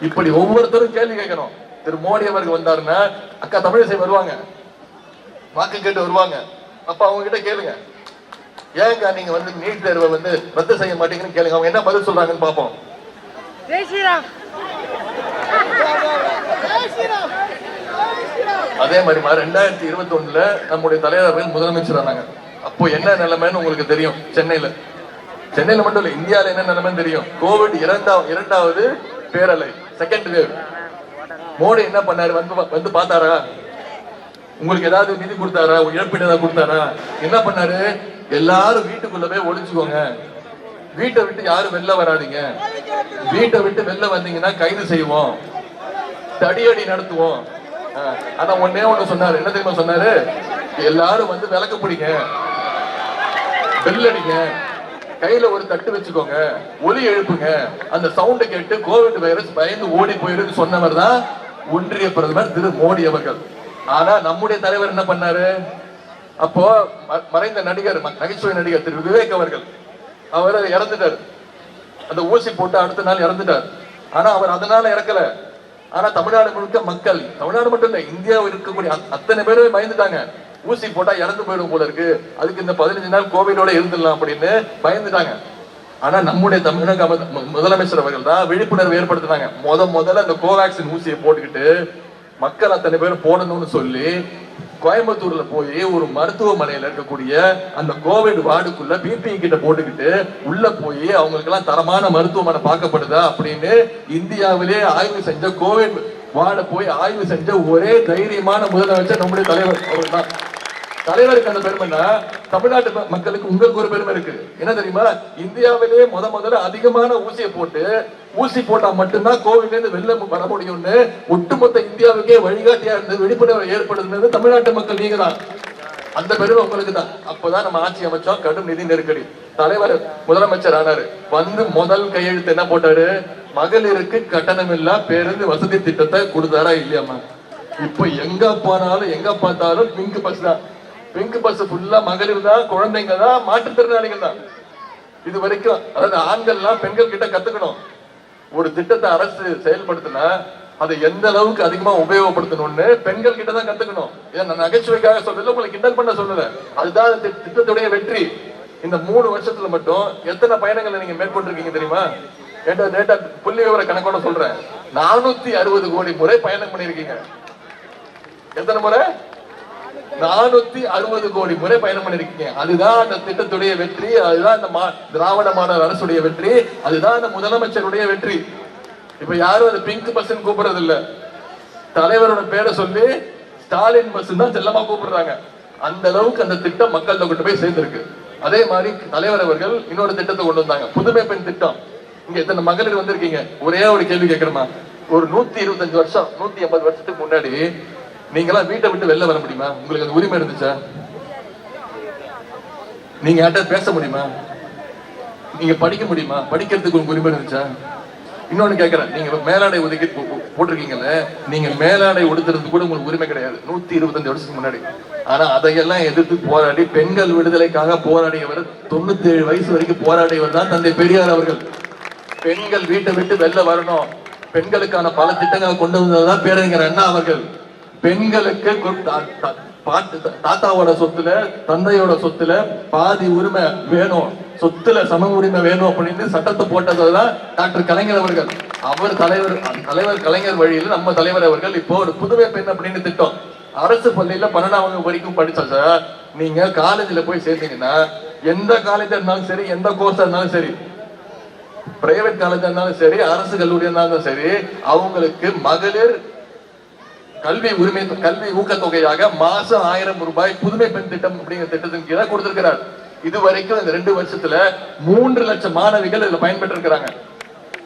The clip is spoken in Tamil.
இப்படி ஒவ்வொருத்தரும் கேள்வி கேட்கணும். திரு மோடி அவர்கள் வந்தாருன்னா அக்கா தமிழிசை வருவாங்க. வாக்கு கேட்டு வருவாங்க. அப்ப அவங்க கிட்ட கேளுங்க. ஏங்க நீங்க வந்து நீட் தேர்வை வந்து ரத்து செய்ய மாட்டீங்கன்னு கேளுங்க. அவங்க என்ன பதில் சொல்றாங்கன்னு ஸ்ரீராம். அதே மாதிரி ரெண்டாயிரத்தி இருபத்தி ஒண்ணுல நம்முடைய தலைவர்கள் முதலமைச்சர் ஆனாங்க அப்போ என்ன நிலைமைன்னு உங்களுக்கு தெரியும் சென்னையில. சென்னையில மட்டும் இல்ல இந்தியால என்ன நிலைமைன்னு தெரியும். கோவிட் இரண்டாவது இரண்டாவது பேரலை. செகண்ட் வேவ் மோடி என்ன பண்ணாரு? வந்து வந்து பார்த்தாரா? உங்களுக்கு ஏதாவது நிதி கொடுத்தாரா? இழப்பீடு ஏதாவது கொடுத்தாரா? என்ன பண்ணாரு? எல்லாரும் வீட்டுக்குள்ள போய் ஒளிச்சுக்கோங்க வீட்டை விட்டு யாரும் வெளில வராதிங்க. வீட்டை விட்டு வெளில வந்தீங்கன்னா கைது செய்வோம். தடியடி நடத்துவோம். அதான் ஆனா ஒன்னே ஒண்ணு சொன்னாரு. என்ன தெரியுமா சொன்னாரு? எல்லாரும் வந்து விளக்கு பிடிங்க. பெல் அடிங்க. கையில ஒரு தட்டு வச்சுக்கோங்க ஒலி எழுப்புங்க. அந்த சவுண்டை கேட்டு கோவிட் வைரஸ் பயந்து ஓடி போயிருக்கு சொன்னவர் தான் ஒன்றிய பிரதமர் திரு மோடி அவர்கள். ஆனா நம்முடைய தலைவர் என்ன பண்ணாரு? அப்போ ம- மறைந்த நடிகர் ம- நகைச்சுவை நடிகர் திரு விவேக் அவர்கள் அவர் இறந்துட்டார். அந்த ஊசி போட்டு அடுத்த நாள் இறந்துட்டார். ஆனா அவர் அதனால இறக்கல. ஆனா தமிழ்நாடு முழுக்க மக்கள் தமிழ்நாடு மட்டும் இல்ல இந்தியாவில் இருக்கக்கூடிய அத்தனை பேருமே பயந்துட்டாங்க. ஊசி போட்டா இறந்து போயிடும் போல இருக்கு. அதுக்கு இந்த பதினஞ்சு நாள் கோவிடோட இருந்துடலாம் அப்படின்னு பயந்துட்டாங்க. ஆனா நம்முடைய தமிழக முதலமைச்சர் அவர்கள் தான் விழிப்புணர்வு ஏற்படுத்தினாங்க. முத முதல்ல அந்த கோவேக்சின் ஊசியை போட்டுக்கிட்டு மக்கள் அத்தனை பேரும் போடணும்னு சொல்லி கோயம்புத்தூர்ல போய் ஒரு மருத்துவமனையில இருக்கக்கூடிய அந்த கோவிட் வார்டுக்குள்ள பிபி கிட்ட போட்டுக்கிட்டு உள்ள போய் அவங்களுக்கு எல்லாம் தரமான மருத்துவமனை பார்க்கப்படுதா அப்படின்னு இந்தியாவிலே ஆய்வு செஞ்ச கோவிட் வார்டை போய் ஆய்வு செஞ்ச ஒரே தைரியமான முதலமைச்சர் நம்முடைய தலைவர் அவர்கள் தான் தலைவருக்கு அந்த பெருமைன்னா தமிழ்நாட்டு மக்களுக்கு உங்களுக்கு ஒரு பெருமை இருக்கு. என்ன தெரியுமா? இந்தியாவிலேயே முத முதல்ல அதிகமான ஊசியை போட்டு ஊசி போட்டா மட்டும்தான் கோவிட்ல இருந்து வெளில வர முடியும்னு ஒட்டுமொத்த இந்தியாவுக்கே வழிகாட்டியா இருந்து விழிப்புணர்வு ஏற்படுத்தினது தமிழ்நாட்டு மக்கள் நீங்க தான். அந்த பெருமை உங்களுக்கு தான். அப்பதான் நம்ம ஆட்சி அமைச்சோம் கடும் நிதி நெருக்கடி. தலைவர் முதலமைச்சர் ஆனாரு. வந்து முதல் கையெழுத்து என்ன போட்டாரு? மகளிருக்கு கட்டணமில்லா பேருந்து வசதி திட்டத்தை கொடுத்தாரா இல்லையாமா இப்ப எங்க போனாலும் எங்க பார்த்தாலும் பிங்க் பஸ் தான். பிங்க் பஸ் ஃபுல்லா மகளிர் தான் குழந்தைங்க தான் மாற்றுத்திறனாளிகள் தான். இது வரைக்கும் அதாவது ஆண்கள்லாம் பெண்கள் கிட்ட கத்துக்கணும். ஒரு திட்டத்தை அரசு செயல்படுத்தினா அதை எந்த அளவுக்கு அதிகமா உபயோகப்படுத்தணும்னு பெண்கள் கிட்ட தான் கத்துக்கணும். இதை நான் நகைச்சுவைக்காக சொல்லல உங்களை கிண்டல் பண்ண சொல்லல. அதுதான் திட்டத்துடைய வெற்றி. இந்த மூணு வருஷத்துல மட்டும் எத்தனை பயணங்களை நீங்க மேற்கொண்டிருக்கீங்க தெரியுமா? ஏன்டா டேட்டா புள்ளி விவர கணக்கோட சொல்றேன். நானூத்தி அறுபது கோடி முறை பயணம் பண்ணிருக்கீங்க எத்தனை முறை? நானூத்தி அறுபது கோடி முறை பயணம் பண்ணிருக்கீங்க அதுதான் அந்த திட்டத்துடைய வெற்றி அதுதான் அந்த மா- திராவிட மாடல் அரசுடைய வெற்றி அதுதான் அந்த முதலமைச்சருடைய வெற்றி. இப்ப யாரும் அது பிங்க் பஸ் கூப்பிடுறது இல்ல தலைவரோட பேரை சொல்லி ஸ்டாலின் பஸ் தான் செல்லமா கூப்பிடுறாங்க. அந்த அளவுக்கு அந்த திட்டம் மக்கள்கிட்ட கொண்டு போய் சேர்ந்திருக்கு. அதே மாதிரி தலைவர் அவர்கள் இன்னொரு திட்டத்தை கொண்டு வந்தாங்க. புதுமை பெண் திட்டம். இங்க எத்தனை மகளிர் வந்திருக்கீங்க? ஒரே ஒரு கேள்வி கேட்கணுமா? ஒரு நூத்தி இருபத்தஞ்சு வருஷம் நூத்தி ஐம்பது வருஷத்துக்கு முன்னாடி நீங்களாம் வீட்டை விட்டு வெளில வர முடியுமா? உங்களுக்கு அந்த உரிமை இருந்துச்சா? நீங்க யார்கிட்ட பேச முடியுமா? நீங்க படிக்க முடியுமா? படிக்கிறதுக்கு உங்களுக்கு உரிமை இருந்துச்சா? இன்னொன்னு கேக்குறேன். நீங்க மேலாடை ஒதுக்கி போ- போட்டிருக்கீங்கல்ல நீங்க மேலாடை உடுத்துறது கூட உங்களுக்கு உரிமை கிடையாது. நூத்தி இருபத்தஞ்சு வருஷத்துக்கு முன்னாடி. ஆனா அதையெல்லாம் எதிர்த்து போராடி பெண்கள் விடுதலைக்காக போராடியவர் தொண்ணூத்தி ஏழு வயசு வரைக்கும் போராடியவர் தான் தந்தை பெரியார் அவர்கள். பெண்கள் வீட்டை விட்டு வெளில வரணும். பெண்களுக்கான பல திட்டங்களை கொண்டு வந்ததுதான் பேரறிஞர் அண்ணா அவர்கள். பெண்களுக்கு பாட்டு தா- தாத்தாவோட சொத்துல தந்தையோட சொத்துல பாதி உரிமை வேணும். சொத்துல சம உரிமை வேணும் அப்படின்னு சட்டத்தை போட்டதுதான் டாக்டர் கலைஞர் அவர்கள். அவர் தலைவர் தலைவர் கலைஞர் வழியில் நம்ம தலைவர் அவர்கள் இப்போ ஒரு புதுமை பெண் அப்படின்னு திட்டம். அரசு பள்ளியில பன்னெண்டாம் வகுப்பு வரைக்கும் படிச்சா சார் நீங்க காலேஜ்ல போய் சேர்ந்தீங்கன்னா எந்த காலேஜா இருந்தாலும் சரி எந்த கோர்ஸா இருந்தாலும் சரி பிரைவேட் காலேஜா இருந்தாலும் சரி அரசு கல்லூரியா இருந்தாலும் சரி அவங்களுக்கு மகளிர் கல்வி உரிமை கல்வி ஊக்கத்தொகையாக மாசம் ஆயிரம் ரூபாய் புதுமை பெண் திட்டம் அப்படிங்கிற திட்டத்தின் கீழே கொடுத்திருக்கிறார். இது வரைக்கும் இந்த ரெண்டு வருஷத்துல மூன்று லட்சம் மாணவிகள் இதுல பயன்பெற்று இருக்கிறாங்க